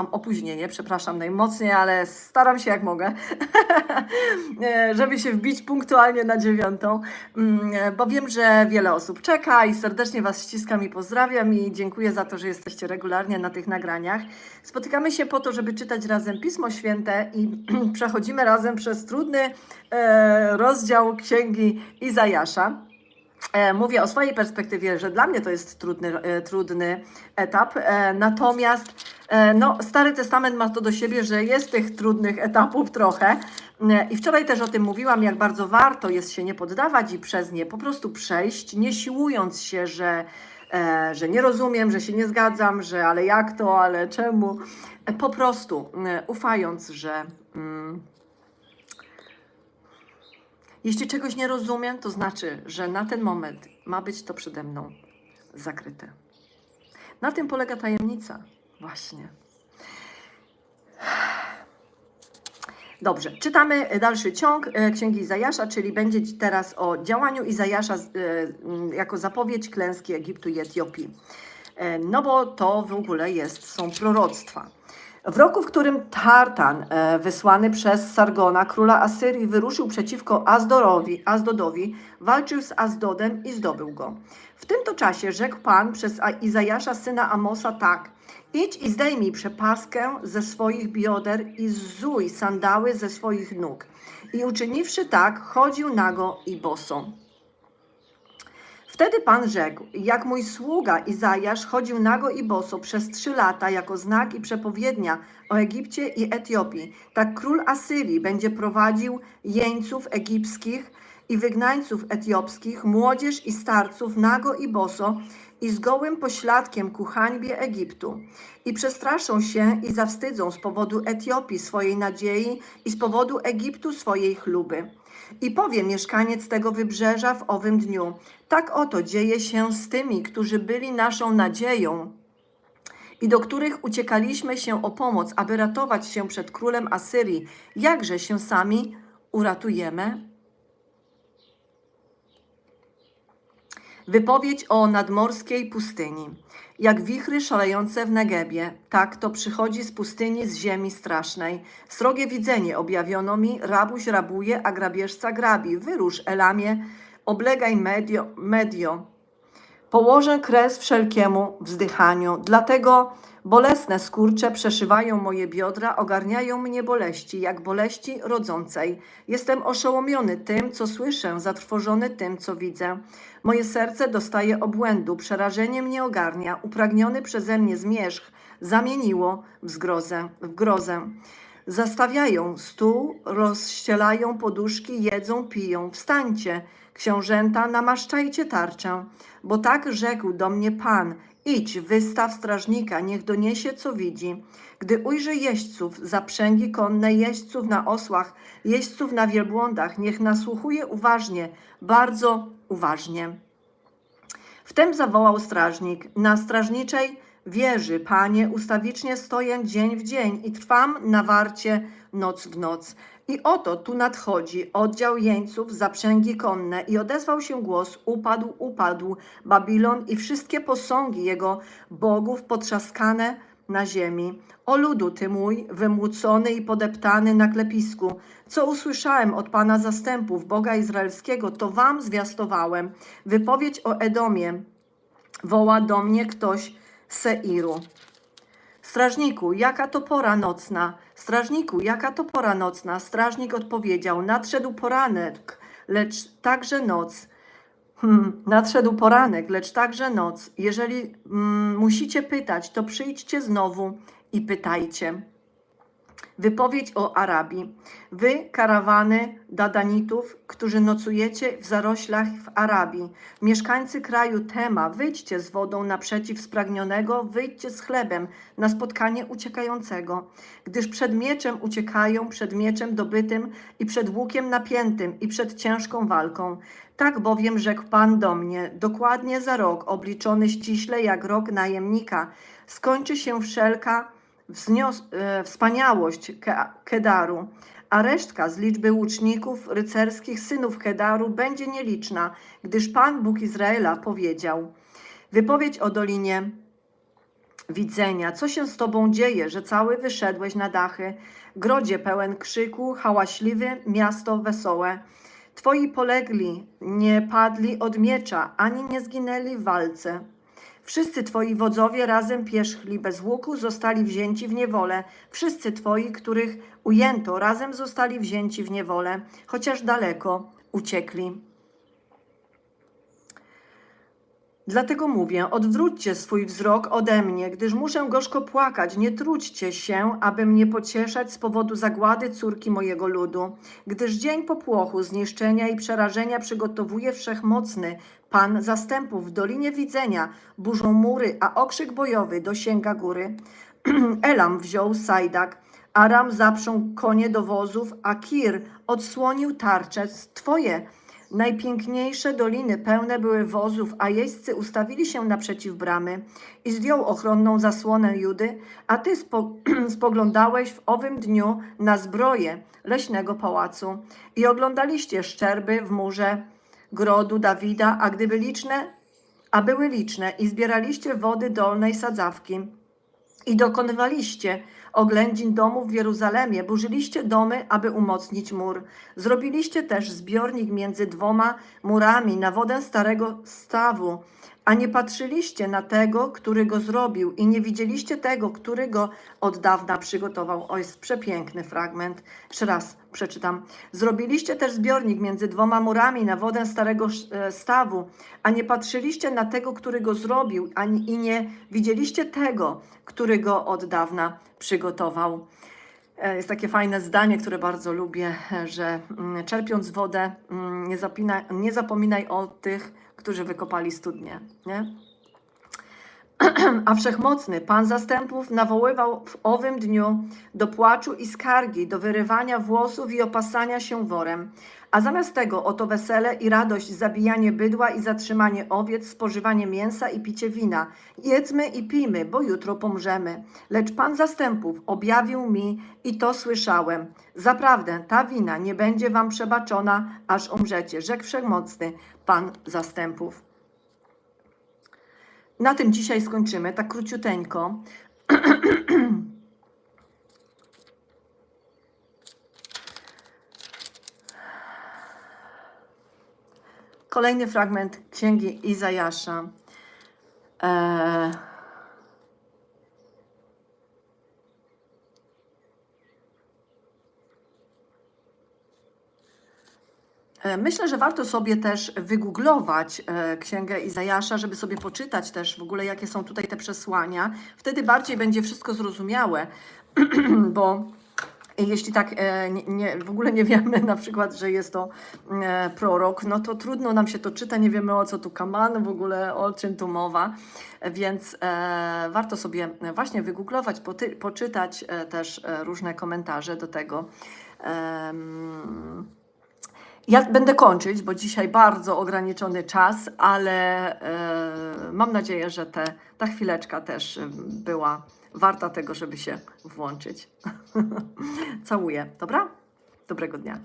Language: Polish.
Mam opóźnienie, przepraszam najmocniej, ale staram się jak mogę, żeby się wbić punktualnie na dziewiątą, Mm, bo wiem, że wiele osób czeka i serdecznie Was ściskam i pozdrawiam i dziękuję za to, że jesteście regularnie na tych nagraniach. Spotykamy się po to, żeby czytać razem Pismo Święte i przechodzimy razem przez trudny e, rozdział Księgi Izajasza. E, Mówię o swojej perspektywie, że dla mnie to jest trudny, e, trudny etap. Natomiast no, Stary Testament ma to do siebie, że jest tych trudnych etapów trochę. E, I wczoraj też o tym mówiłam, jak bardzo warto jest się nie poddawać i przez nie po prostu przejść, nie siłując się, że, e, że nie rozumiem, że się nie zgadzam, że ale jak to, ale czemu. E, Po prostu e, ufając, że. Mm, jeśli czegoś nie rozumiem, to znaczy, że na ten moment ma być to przede mną zakryte. Na tym polega tajemnica, właśnie. Dobrze, czytamy dalszy ciąg e, Księgi Izajasza, czyli będzie teraz o działaniu Izajasza e, jako zapowiedź klęski Egiptu i Etiopii. E, No bo to w ogóle jest, są proroctwa. W roku, w którym Tartan, e, wysłany przez Sargona, króla Asyrii, wyruszył przeciwko Azdorowi, Azdodowi, walczył z Azdodem i zdobył go. W tym to czasie rzekł Pan przez Izajasza, syna Amosa, tak. Idź i zdejmij przepaskę ze swoich bioder i zuj sandały ze swoich nóg. I uczyniwszy tak, chodził nago i boso. Wtedy Pan rzekł, jak mój sługa Izajasz chodził nago i boso przez trzy lata jako znak i przepowiednia o Egipcie i Etiopii, tak król Asyrii będzie prowadził jeńców egipskich i wygnańców etiopskich, młodzież i starców nago i boso i z gołym pośladkiem ku hańbie Egiptu. I przestraszą się i zawstydzą z powodu Etiopii swojej nadziei i z powodu Egiptu swojej chluby. I powie mieszkaniec tego wybrzeża w owym dniu: Tak oto dzieje się z tymi, którzy byli naszą nadzieją i do których uciekaliśmy się o pomoc, aby ratować się przed królem Asyrii. Jakże się sami uratujemy? Wypowiedź o nadmorskiej pustyni. Jak wichry szalejące w Negebie, tak to przychodzi z pustyni, z ziemi strasznej. Srogie widzenie objawiono mi, rabuś rabuje, a grabieżca grabi. Wyrusz, Elamie, oblegaj medio, medio. Położę kres wszelkiemu wzdychaniu, dlatego bolesne skurcze przeszywają moje biodra, ogarniają mnie boleści, jak boleści rodzącej. Jestem oszołomiony tym, co słyszę, zatrwożony tym, co widzę. Moje serce dostaje obłędu, przerażenie mnie ogarnia, upragniony przeze mnie zmierzch zamieniło w zgrozę, w grozę. Zastawiają stół, rozścielają poduszki, jedzą, piją. Wstańcie, książęta, namaszczajcie tarczę, bo tak rzekł do mnie Pan. Idź, wystaw strażnika, niech doniesie, co widzi. Gdy ujrzy jeźdźców, zaprzęgi konne, jeźdźców na osłach, jeźdźców na wielbłądach, niech nasłuchuje uważnie, bardzo uważnie. Wtem zawołał strażnik. Na strażniczej wieży, panie, ustawicznie stoję dzień w dzień i trwam na warcie noc w noc. I oto tu nadchodzi oddział jeńców, zaprzęgi konne i odezwał się głos, upadł, upadł Babilon i wszystkie posągi jego bogów potrzaskane na ziemi. O ludu ty mój, wymłócony i podeptany na klepisku, co usłyszałem od Pana zastępów, Boga Izraelskiego, to wam zwiastowałem. Wypowiedź o Edomie, woła do mnie ktoś Seiru. Strażniku, jaka to pora nocna? Strażniku, jaka to pora nocna? Strażnik odpowiedział: Nadszedł poranek, lecz także noc. Hmm, nadszedł poranek, lecz także noc. Jeżeli mm, musicie pytać, to przyjdźcie znowu i pytajcie. Wypowiedź o Arabii. Wy, karawany Dadanitów, którzy nocujecie w zaroślach w Arabii, mieszkańcy kraju Tema, wyjdźcie z wodą naprzeciw spragnionego, wyjdźcie z chlebem na spotkanie uciekającego, gdyż przed mieczem uciekają, przed mieczem dobytym i przed łukiem napiętym i przed ciężką walką. Tak bowiem rzekł Pan do mnie, dokładnie za rok, obliczony ściśle jak rok najemnika, skończy się wszelka e, wspaniałość Ke- Kedaru, a resztka z liczby łuczników rycerskich synów Kedaru będzie nieliczna, gdyż Pan Bóg Izraela powiedział. Wypowiedź o dolinie widzenia. Co się z tobą dzieje, że cały wyszedłeś na dachy? Grodzie pełen krzyku, hałaśliwy, miasto wesołe. Twoi polegli nie padli od miecza, ani nie zginęli w walce. Wszyscy twoi wodzowie razem pierzchli bez łuku, zostali wzięci w niewolę. Wszyscy twoi, których ujęto, razem zostali wzięci w niewolę, chociaż daleko uciekli. Dlatego mówię, odwróćcie swój wzrok ode mnie, gdyż muszę gorzko płakać. Nie trudźcie się, aby mnie pocieszać z powodu zagłady córki mojego ludu. Gdyż dzień popłochu, zniszczenia i przerażenia przygotowuje wszechmocny Pan zastępów w Dolinie Widzenia, burzą mury, a okrzyk bojowy dosięga góry. Elam wziął Sajdak, Aram zaprzął konie do wozów, a Kir odsłonił tarcze twoje. Najpiękniejsze doliny pełne były wozów, a jeźdźcy ustawili się naprzeciw bramy i zdjął ochronną zasłonę Judy, a ty spo, spoglądałeś w owym dniu na zbroję leśnego pałacu i oglądaliście szczerby w murze grodu Dawida, a gdyby liczne, a były liczne i zbieraliście wody dolnej sadzawki i dokonywaliście oględzin domów w Jeruzalemie, burzyliście domy, aby umocnić mur. Zrobiliście też zbiornik między dwoma murami na wodę starego stawu, a nie patrzyliście na tego, który go zrobił i nie widzieliście tego, który go od dawna przygotował. O, jest przepiękny fragment. Jeszcze raz przeczytam. Zrobiliście też zbiornik między dwoma murami na wodę starego e, stawu, a nie patrzyliście na tego, który go zrobił, ani i nie widzieliście tego, który go od dawna przygotował. E, Jest takie fajne zdanie, które bardzo lubię, e, że mm, czerpiąc wodę, mm, nie, zapina, nie zapominaj o tych, którzy wykopali studnie. Nie? A wszechmocny Pan zastępów nawoływał w owym dniu do płaczu i skargi, do wyrywania włosów i opasania się worem. A zamiast tego oto wesele i radość, zabijanie bydła i zatrzymanie owiec, spożywanie mięsa i picie wina. Jedzmy i pijmy, bo jutro pomrzemy. Lecz Pan zastępów objawił mi i to słyszałem. Zaprawdę ta wina nie będzie wam przebaczona, aż umrzecie, rzekł wszechmocny Pan zastępów. Na tym dzisiaj skończymy, tak króciuteńko. Kolejny fragment księgi Izajasza. Eee, Myślę, że warto sobie też wygooglować e, księgę Izajasza, żeby sobie poczytać też w ogóle, jakie są tutaj te przesłania. Wtedy bardziej będzie wszystko zrozumiałe, bo jeśli tak e, nie, w ogóle nie wiemy na przykład, że jest to e, prorok, no to trudno nam się to czyta, nie wiemy o co tu kaman, w ogóle o czym tu mowa, więc e, warto sobie właśnie wygooglować, poczytać e, też e, różne komentarze do tego. Ja będę kończyć, bo dzisiaj bardzo ograniczony czas, ale e, mam nadzieję, że te, ta chwileczka też e, była warta tego, żeby się włączyć. Całuję, dobra? Dobrego dnia.